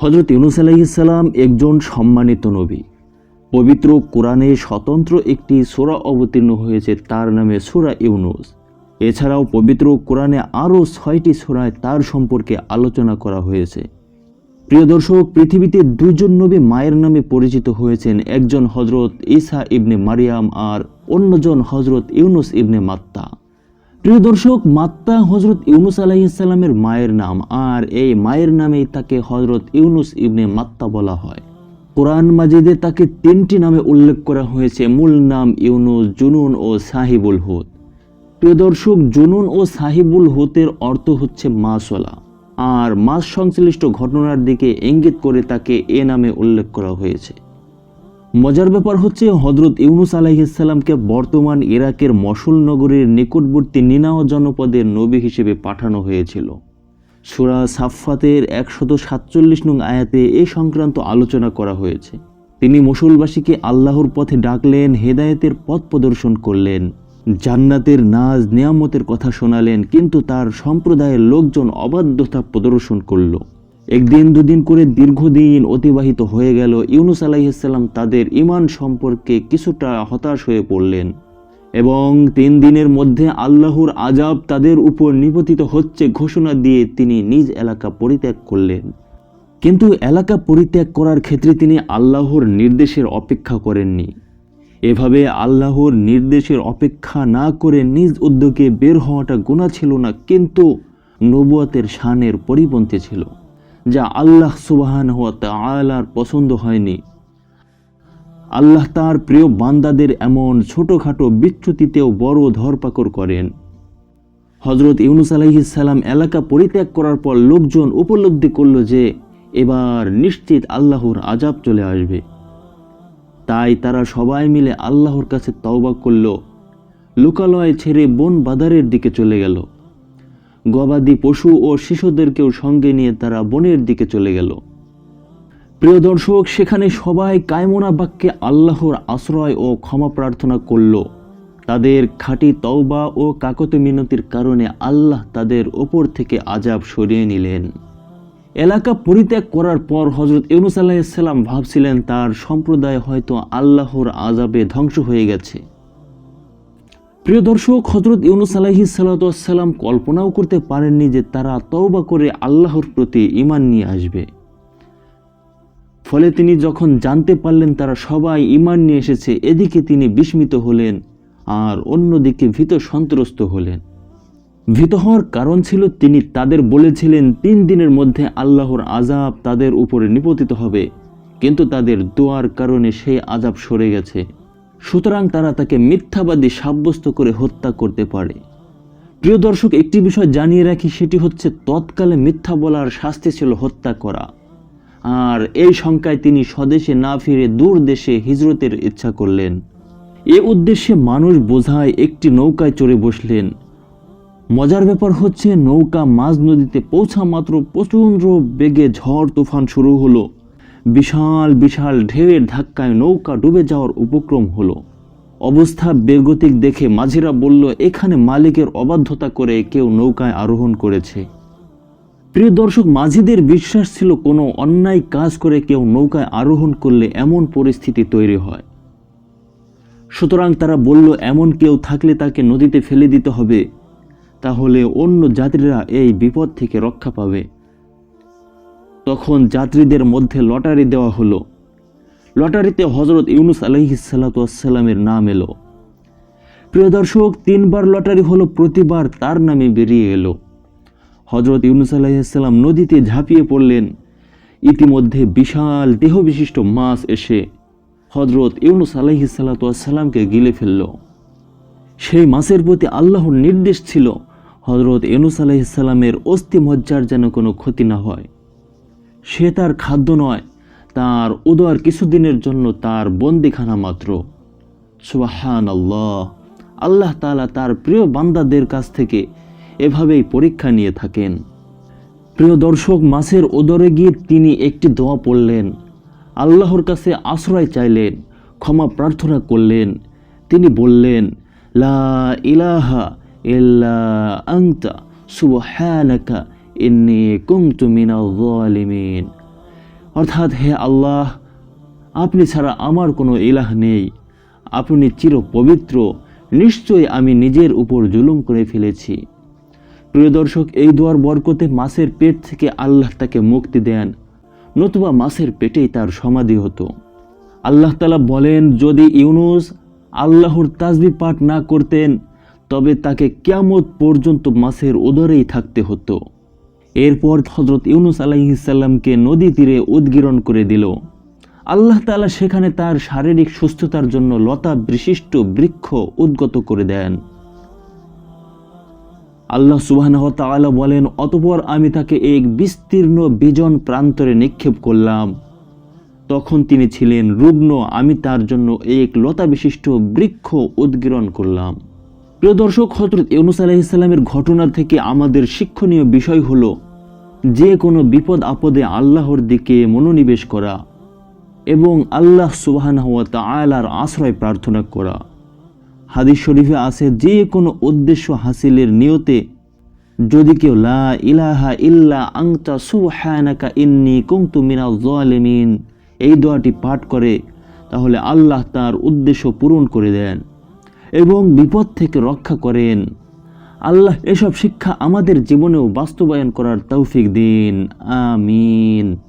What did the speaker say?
হজরত ইউনুস আলাইসাল্লাম একজন সম্মানিত নবী। পবিত্র কোরআনে স্বতন্ত্র একটি সোরা অবতীর্ণ হয়েছে, তার নামে সোরা ইউনুস। এছাড়াও পবিত্র কোরআনে আরও ছয়টি সোরায় তার সম্পর্কে আলোচনা করা হয়েছে। প্রিয় দর্শক, পৃথিবীতে দুজন নবী মায়ের নামে পরিচিত হয়েছেন, একজন হজরত ঈসা ইবনে মারিয়াম আর অন্যজন হজরত ইউনুস ইবনে মাত্তা। প্রিয় দর্শক মাত্তা হজরত ইউনুস আলাইসাল্লামের মায়ের নাম, আর এই মায়ের নামেই তাকে হজরত ইউনুস ইবনে মাত্তা বলা হয়। কোরআন মাজিদে তাকে তিনটি নামে উল্লেখ করা হয়েছে, মূল নাম ইউনুস, জুনুন ও সাহিবুল হুদ। প্রিয় দর্শক, জুনুন ও সাহিবুল হুতের অর্থ হচ্ছে মাসলা আর মাস সংশ্লিষ্ট ঘটনার দিকে ইঙ্গিত করে তাকে এ নামে উল্লেখ করা হয়েছে। মজার ব্যাপার হচ্ছে হজরত ইউনুস আলাইসাল্লামকে বর্তমান ইরাকের মসুল নগরীর নিকটবর্তী নিনাও জনপদের নবী হিসেবে পাঠানো হয়েছিল। সুরা সাফাতের একশত সাতচল্লিশ নং আয়াতে এ সংক্রান্ত আলোচনা করা হয়েছে। তিনি মুসলবাসীকে আল্লাহর পথে ডাকলেন, হেদায়েতের পথ প্রদর্শন করলেন, জান্নাতের নাজ, নিয়ামতের কথা শোনালেন, কিন্তু তার সম্প্রদায়ের লোকজন অবাধ্যতা প্রদর্শন করল। একদিন দুদিন করে দীর্ঘদিন অতিবাহিত হয়ে গেল। ইউনুস আলাইসাল্লাম তাদের ইমান সম্পর্কে কিছুটা হতাশ হয়ে পড়লেন এবং তিন দিনের মধ্যে আল্লাহর আজাব তাদের উপর নিপতিত হচ্ছে ঘোষণা দিয়ে তিনি নিজ এলাকা পরিত্যাগ করলেন। কিন্তু এলাকা পরিত্যাগ করার ক্ষেত্রে তিনি আল্লাহর নির্দেশের অপেক্ষা করেননি। এভাবে আল্লাহর নির্দেশের অপেক্ষা না করে নিজ উদ্যোগে বের হওয়াটা গুণা ছিল না, কিন্তু নবুয়াতের শানের পরিপন্থী ছিল। যা আল্লাহ সুবাহান হওয়া তালার পছন্দ হয়নি। আল্লাহ তার প্রিয় বান্দাদের এমন ছোটোখাটো বিচ্যুতিতেও বড় ধরপাকড় করেন। হজরত ইউনুস আলাইসাল্লাম এলাকা পরিত্যাগ করার পর লোকজন উপলব্ধি করল যে, এবার নিশ্চিত আল্লাহর আজাব চলে আসবে। তাই তারা সবাই মিলে আল্লাহর কাছে তওবা করল। লোকালয় ছেড়ে বন বাদারের দিকে চলে গেল। গবাদি পশু ও শিশুদেরকেও সঙ্গে নিয়ে তারা বনের দিকে চলে গেল। প্রিয় দর্শক, সেখানে সবাই কায়মনা বাক্যে আল্লাহর আশ্রয় ও ক্ষমা প্রার্থনা করল। তাদের খাঁটি তওবা ও কাকতে মিনতির কারণে আল্লাহ তাদের ওপর থেকে আজাব সরিয়ে নিলেন। এলাকা পরিত্যাগ করার পর হজরত ইউনুস আলাহিসাল্লাম ভাবছিলেন, তার সম্প্রদায় হয়তো আল্লাহর আজাবে ধ্বংস হয়ে গেছে। প্রিয় দর্শক হজরত ইউনুস আলাহি সাল্লাম কল্পনাও করতে পারেননি যে তারা তওবা করে আল্লাহর প্রতি ইমান নিয়ে আসবে। ফলে তিনি যখন জানতে পারলেন তারা সবাই ইমান নিয়ে এসেছে, এদিকে তিনি বিস্মিত হলেন আর অন্যদিকে ভীত সন্ত্রস্ত হলেন। ভীত হওয়ার কারণ ছিল তিনি তাদের বলেছিলেন, তিন দিনের মধ্যে আল্লাহর আজাব তাদের উপরে নিপতিত হবে, কিন্তু তাদের দোয়ার কারণে সেই আজাব সরে গেছে। সুতরাং তারা তাকে মিথ্যাবাদী সাব্যস্ত করে হত্যা করতে পারে। প্রিয় দর্শক, একটি বিষয় জানিয়ে রাখি, সেটি হচ্ছে তৎকালে মিথ্যা বলার শাস্তি ছিল হত্যা করা। আর এই শঙ্কায় তিনি স্বদেশে না ফিরে দূর দেশে হিজরতের ইচ্ছা করলেন। এ উদ্দেশ্যে মানুষ বোঝায় একটি নৌকায় চড়ে বসলেন। মজার ব্যাপার হচ্ছে, নৌকা মাঝ নদীতে পৌঁছা মাত্র প্রচণ্ড বেগে ঝড় তুফান শুরু হলো। বিশাল বিশাল ঢেউয়ের ধাক্কায় নৌকা ডুবে যাওয়ার উপক্রম হলো। অবস্থা বেগতিক দেখে মাঝিরা বলল, এখানে মালিকের অবাধ্যতা করে কেউ নৌকায় আরোহণ করেছে। প্রিয় দর্শক, মাঝিদের বিশ্বাস ছিল, কোনো অন্যায় কাজ করে কেউ নৌকায় আরোহণ করলে এমন পরিস্থিতি তৈরি হয়। সুতরাং তারা বলল, এমন কেউ থাকলে তাকে নদীতে ফেলে দিতে হবে, তাহলে অন্য যাত্রীরা এই বিপদ থেকে রক্ষা পাবে। তখন যাত্রীদের মধ্যে লটারি দেওয়া হলো। লটারিতে হজরত ইউনুস আলহিসাল্লামের নাম এলো। প্রিয় দর্শক, তিনবার লটারি হলো, প্রতিবার তার নামে বেরিয়ে এলো। হজরত ইউনুস আলাইসাল্লাম নদীতে ঝাঁপিয়ে পড়লেন। ইতিমধ্যে বিশাল দেহবিশিষ্ট মাছ এসে হজরত ইউনুস আলাইহিসাল্লাতামকে গিলে ফেলল। সেই মাছের প্রতি আল্লাহর নির্দেশ ছিল হজরত ইউনুস আলাইসাল্লামের অস্থি মজ্জার যেন কোনো ক্ষতি না হয়। সে তার খাদ্য নয়, তার উদর কিছুদিনের জন্য তার বন্দিখানা মাত্র। সুবাহান আল্লাহ আল্লাহ তালা তার প্রিয় বান্দাদের কাছ থেকে এভাবেই পরীক্ষা নিয়ে থাকেন। প্রিয় দর্শক, মাছের ওদরে গিয়ে তিনি একটি দোয়া পড়লেন। আল্লাহর কাছে আশ্রয় চাইলেন, ক্ষমা প্রার্থনা করলেন। তিনি বললেন, লা ইলাহা ইল্লা আংতা সুবহানাকা কুমতু অর্থাৎ হে আল্লাহ, আপনি ছাড়া আমার কোনো ইলাহ নেই। আপনি চির পবিত্র নিশ্চয়ই আমি নিজের উপর জুলুম করে ফেলেছি। প্রিয় দর্শক, এই দোয়ার বরকতে মাছের পেট থেকে আল্লাহ তাকে মুক্তি দেন, নতুবা মাছের পেটেই তার সমাধি হতো। আল্লাহ তালা বলেন, যদি ইউনুস আল্লাহর তাজবি পাঠ না করতেন, তবে তাকে কিয়ামত পর্যন্ত মাছের উদরেই থাকতে হতো। এরপর হজরত ইউনুস আলাইসাল্লামকে নদী তীরে উদ্গীরণ করে দিল। আল্লাহ তাআলা সেখানে তার শারীরিক সুস্থতার জন্য লতা বিশিষ্ট বৃক্ষ উদ্গত করে দেন। আল্লাহ সুবহানাহু ওয়া তাআলা বলেন, অতপর আমি তাকে এক বিস্তীর্ণ বিজন প্রান্তরে নিক্ষেপ করলাম। তখন তিনি ছিলেন রুগ্ন, আমি তার জন্য এক লতা বিশিষ্ট বৃক্ষ উদ্গীরণ করলাম। প্রিয় দর্শক হজরত ইউনুস আলাইসাল্লামের ঘটনা থেকে আমাদের শিক্ষণীয় বিষয় হল যে কোনো বিপদ আপদে আল্লাহর দিকে মনোনিবেশ করা এবং আল্লাহ সুবহানাহু ওয়া তাআলার আশ্রয় প্রার্থনা করা। হাদিস শরীফে আছে, যে কোনো উদ্দেশ্য হাসিলের নিয়তে যদি কেউ লা ইলাহা ইল্লা আংতা সুবহানাকা ইন্নি কুনতু মিনাজ জালিমিন এই দোয়াটি পাঠ করে, তাহলে আল্লাহ তার উদ্দেশ্য পূরণ করে দেন। এবং বিপদ থেকে রক্ষা করেন। আল্লাহ এসব শিক্ষা আমাদের জীবনেও বাস্তবায়ন করার তৌফিক দিন। আমিন।